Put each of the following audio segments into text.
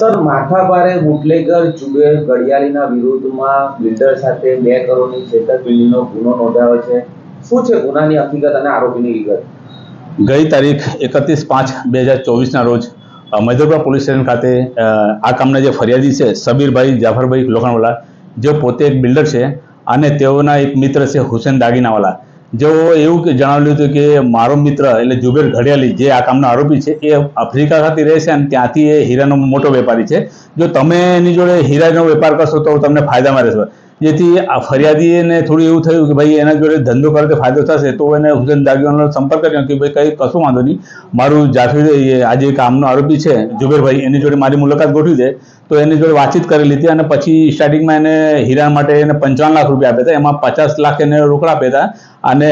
Sir માથાભારે bootlegger જુગેર ગડિયાળીના વિરુદ્ધમાં builder સાથે બે કરોડની છેતરપિંડીનો ગુનો નોંધાયો છે. શું છે ગુનાની હકીકત અને આરોપીની વિગત? ગઈ તારીખ એકત્રીસ પાંચ બે હજાર ચોવીસના રોજ અ, પોલીસ સ્ટેશન ખાતે આ કામના જે ફરિયાદી છે સબીરભાઈ જાફરભાઈ લોખંડવાલા જે પોતે એક બિલ્ડર છે અને તેઓના એક મિત્ર છે હુસેન દાગીનાવાલા. જેઓ એવું જણાવ્યું હતું કે મારો મિત્ર એટલે જુબેર ઘડિયાલી જે આ કામના આરોપી છે એ આફ્રિકા ખાતે રહે છે અને ત્યાંથી એ હીરાનો મોટો વેપારી છે. જો તમે એની જોડે હીરાનો વેપાર કરશો તો તમને ફાયદામાં રહેશો. જેથી આ ફરિયાદીને થોડું એવું થયું કે ભાઈ એના જોડે ધંધો કરે તો ફાયદો થશે, તો એને હુસેન દાગીવાનો સંપર્ક કર્યો કે ભાઈ કંઈ કશું વાંધો નહીં. મારું જાફી એ આજે કામનો આરોપી છે. જુબેરભાઈ એની જોડે મારી મુલાકાત ગોઠવી દે. તો એની જોડે વાતચીત કરેલી હતી અને પછી સ્ટાર્ટિંગમાં એને હીરા માટે એને પંચાવન લાખ રૂપિયા આપ્યા હતા. એમાં પચાસ લાખ એને રોકડા આપ્યા હતા અને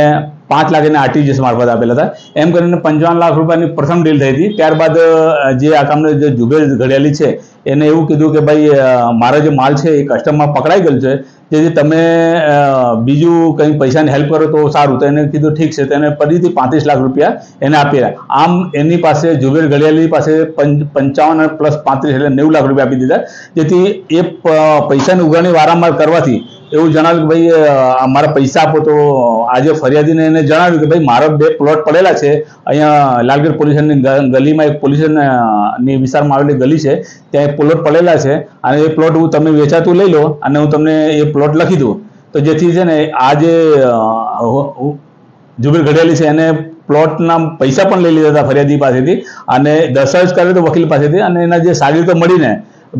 પાંચ લાખ એને આરટીજીએસ મારફત આપેલા હતા. એમ કરીને પંચાવન લાખ રૂપિયાની પ્રથમ ડીલ થઈ હતી. ત્યારબાદ જે આ કામને જે જુબેર ઘડેલી છે, એને એવું કીધું કે ભાઈ મારો જે માલ છે એ કસ્ટમમાં પકડાઈ ગયેલો છે. જેથી તમે બીજું કંઈ પૈસાની હેલ્પ કરો તો સારું. તો એને કીધું, ઠીક છે. તેને ફરીથી પાંત્રીસ લાખ રૂપિયા એને આપેલા આમ એની પાસે જુબેર ઘડિયાલી પાસે પંચ- પંચાવન પ્લસ પાંત્રીસ એટલે નેવું લાખ રૂપિયા આપી દીધા. જેથી એ પૈસાની ઉઘરાણી વારંવાર કરવાથી એવું જણાવ્યું કે ભાઈ મારા પૈસા આપો તો આજે ફરિયાદીને એને જણાવ્યું કે ભાઈ, મારા બે પ્લોટ પડેલા છે. અહીંયા લાલગીર પોલ્યુશનની ગલીમાં એક પોલીસની વિસ્તારમાં આવેલી ગલી છે. ત્યાં એક પ્લોટ પડેલા છે. અને એ પ્લોટ હું તમે વેચાતું લઈ લો અને હું તમને એ પ્લોટ લખી દઉં. તો જેથી છે ને, આ જે જુબીર ઘડિયાલી છે, એને પ્લોટના પૈસા પણ લઈ લીધા હતા ફરિયાદી પાસેથી. અને દસ્તાવેજ કર્યો તો વકીલ પાસેથી. અને એના જે સાગરીતો મળીને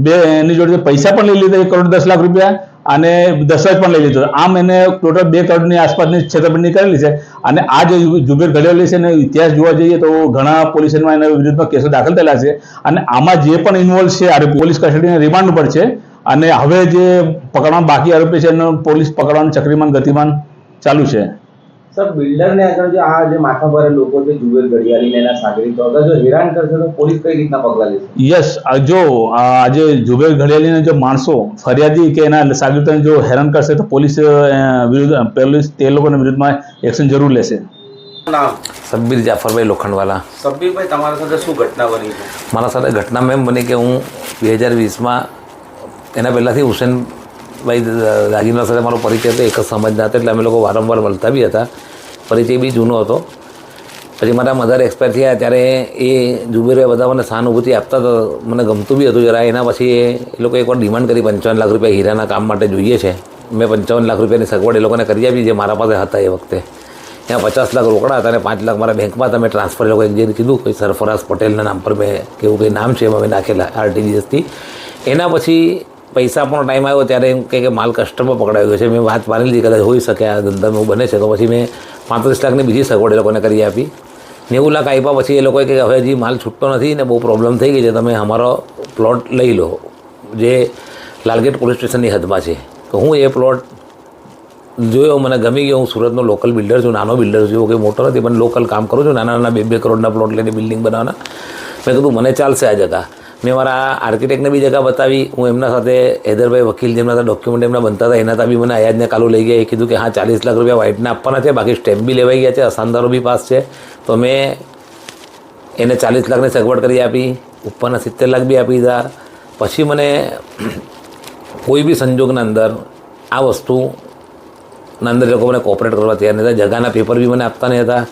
બે, એની જોડે પૈસા પણ લઈ લીધા, એક કરોડ દસ લાખ રૂપિયા અને દસ્તાવેજ પણ લઈ લીધો. આમ એને ટોટલ બે કરોડની આસપાસની છેતરપિંડી કરેલી છે અને આ જે જુબેર ઘડેલી છે એનો ઇતિહાસ જોવા જઈએ તો ઘણા પોલીસમાં એના વિરુદ્ધમાં કેસો દાખલ થયેલા છે અને આમાં જે પણ ઇન્વોલ્વ છે આરોપી પોલીસ કસ્ટડીના રિમાન્ડ ઉપર છે અને હવે જે પકડવાનું બાકી આરોપી છે એનો પોલીસ પકડવાનું ચક્રીમાન ગતિમાન ચાલુ છે. સર બિલ્ડરને આગળ જો આ જે માથાભારે લોકો છે જુબેર ઘડિયાળીને એના સાગરીતો અગર જો હેરાન કરશે તો પોલીસ કઈ રીતના પગલાં લેશે? યસ જો આ આજે જુબેર ઘડિયાળીને જો માણસો ફરિયાદી કે એના સાગરીતોને જો હેરાન કરશે તો પોલીસ વિરુદ્ધ પોલીસ તે લોકોના વિરુદ્ધમાં એક્શન જરૂર લેશે. નામ? સબ્બીર જાફરભાઈ લોખંડવાલા. સબ્બીરભાઈ તમારા સાથે શું ઘટના બની છે? મારા સાથે ઘટનામાં એમ બની કે હું બે હજાર વીસમાં એના પહેલાંથી હુસેનભાઈ દાગીના સાથે મારો પરિચય હતો, એક જ સમજના હતા, એટલે અમે લોકો વારંવાર મળતા બી હતા. પરિચય બી જૂનો હતો. પછી મારા મધર એક્સપાયર થયા ત્યારે એ જુબેરે બધા મને સહાનુભૂતિ આપતા તો મને ગમતું બી હતું. જરા એના પછી એ લોકો એકવાર ડિમાન્ડ કરી, પંચાવન લાખ રૂપિયા હીરાના કામ માટે જોઈએ છે. મેં પંચાવન લાખ રૂપિયાની સગવડ એ લોકોને કરી આપી, જે મારા પાસે હતા એ વખતે. ત્યાં પચાસ લાખ રોકડા હતા અને પાંચ લાખ મારા બેંકમાં તમે ટ્રાન્સફર એ લોકોએ જે કીધું, કોઈ સરફરાઝ પટેલના નામ પર મેં કેવું કંઈ નામ છે એમાં મેં નાખેલા આરટીજીએસથી એના પછી પૈસા પણ ટાઈમ આવ્યો ત્યારે એમ કે માલ કસ્ટમર પકડાયો છે. મેં વાત માની લીધી, કદાચ હોઈ શકે આ ધંધામાં બને છે. તો પછી મેં પાંત્રીસ લાખની બીજી સગવડ એ લોકોને કરી આપી. નેવું લાખ આપ્યા પછી એ લોકોએ કે હવે હજી માલ છૂટતો નથી ને બહુ પ્રોબ્લેમ થઈ ગઈ છે. તમે અમારો પ્લોટ લઈ લો, જે લાલગેટ પોલીસ સ્ટેશનની હદમાં છે. તો હું એ પ્લોટ જોયો, મને ગમી ગયો. હું સુરતનો લોકલ બિલ્ડર છું, નાનો બિલ્ડર છું. કંઈ મોટો નથી, પણ લોકલ કામ કરું છું. નાના નાના બે બે કરોડના પ્લોટ લઈને બિલ્ડિંગ બનાવવાના. મેં કીધું, મને ચાલશે આ જગા. મેં મારા આર્કિટેક્ટને બી જગા બતાવી. હું એમના સાથે, હૈદરભાઈ વકીલ જેમના હતા ડોક્યુમેન્ટ એમના બનતા હતા, એના ત્યાં બી મને આયાજને કાલુ લઈ ગયા. એ કીધું કે, હા, ચાલીસ લાખ રૂપિયા વ્હાઇટના આપવાના છે, બાકી સ્ટેમ્પ બી લેવાઈ ગયા છે, અસાનદારો બી પાસ છે. તો મેં એને ચાલીસ લાખની સગવડ કરી આપી, ઉપરના સિત્તેર લાખ બી આપી દીધા પછી મને કોઈ બી સંજોગના અંદર આ વસ્તુના અંદર લોકો મને કોઓપરેટ કરવા તૈયાર નહીં હતા જગાના પેપર બી મને આપતા નહીં હતા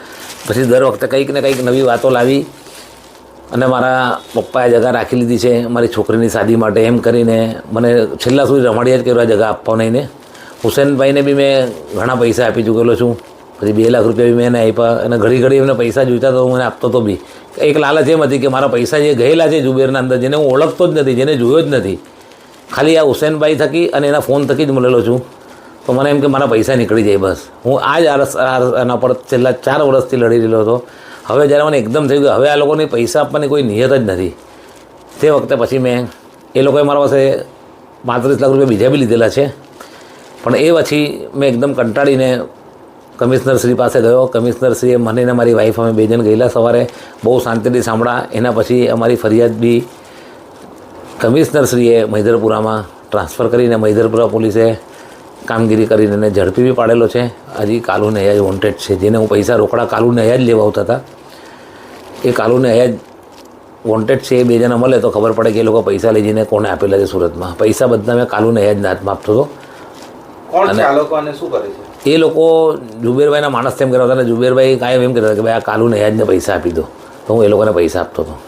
પછી દર વખતે કંઈક ને કંઈક નવી વાતો લાવી. અને મારા પપ્પાએ જગા રાખી લીધી છે, મારી છોકરીની શાદી માટે એમ કરીને મને છેલ્લા સુધી રમાડ્યા જ કર્યો જગા આપવા નહીં ને. હુસેનભાઈને બી મેં ઘણા પૈસા આપી ચૂકેલો છું. પછી બે લાખ રૂપિયા બી મેં એને આપ્યા અને ઘડી ઘડી એમને પૈસા જોઈતા તો હું મને આપતો તો બી. એક લાલચ એમ હતી કે મારા પૈસા જે ગયેલા છે જુબેરના અંદર, જેને હું ઓળખતો જ નથી, જેને જોયો જ નથી, ખાલી આ હુસેનભાઈ થકી અને એના ફોન થકી જ મળેલો છું. તો મને એમ કે મારા પૈસા નીકળી જાય બસ. હું આ જ આરસ આરસ આના પર છેલ્લા ચાર વર્ષથી લડી રહેલો હતો. હવે જ્યારે મને એકદમ થયું કે હવે આ લોકોને પૈસા આપવાની કોઈ નિયત જ નથી. તે વખતે પછી મેં એ લોકોએ મારા પાસે પાંત્રીસ લાખ રૂપિયા બીજા બી લીધેલા છે. પણ એ પછી મેં એકદમ કંટાળીને કમિશનર શ્રી પાસે ગયો. કમિશનર શ્રીએ મને અને મારી વાઈફ અમે બે જણ ગયેલા સવારે. બહુ શાંતિથી સાંભળા એના પછી અમારી ફરિયાદ બી કમિશનરશ્રીએ મૈદરપુરામાં ટ્રાન્સફર કરીને મૈદરપુરા પોલીસે કામગીરી કરીને એને ઝડપી બી પાડેલો છે. હજી કાલુ નૈયા જ વોન્ટેડ છે. જેને હું પૈસા રોકડા કાલુ નૈયા જ લેવા આવતા હતા. એ કાલુને હયાજ વોન્ટેડ છે એ બે જણા મળે તો ખબર પડે કે એ લોકો પૈસા લઈ જઈને કોને આપેલા છે સુરતમાં. પૈસા બધા મેં કાલુને યાદ હાથમાં આપતો હતો. અને- એ લોકો જુબેરભાઈના માણસ તેમ કરાવતા અને જુબેરભાઈ કાંઈ એમ કહેતા કે ભાઈ આ કાલુને યાજને પૈસા આપી દો. તો હું એ લોકોને પૈસા આપતો હતો.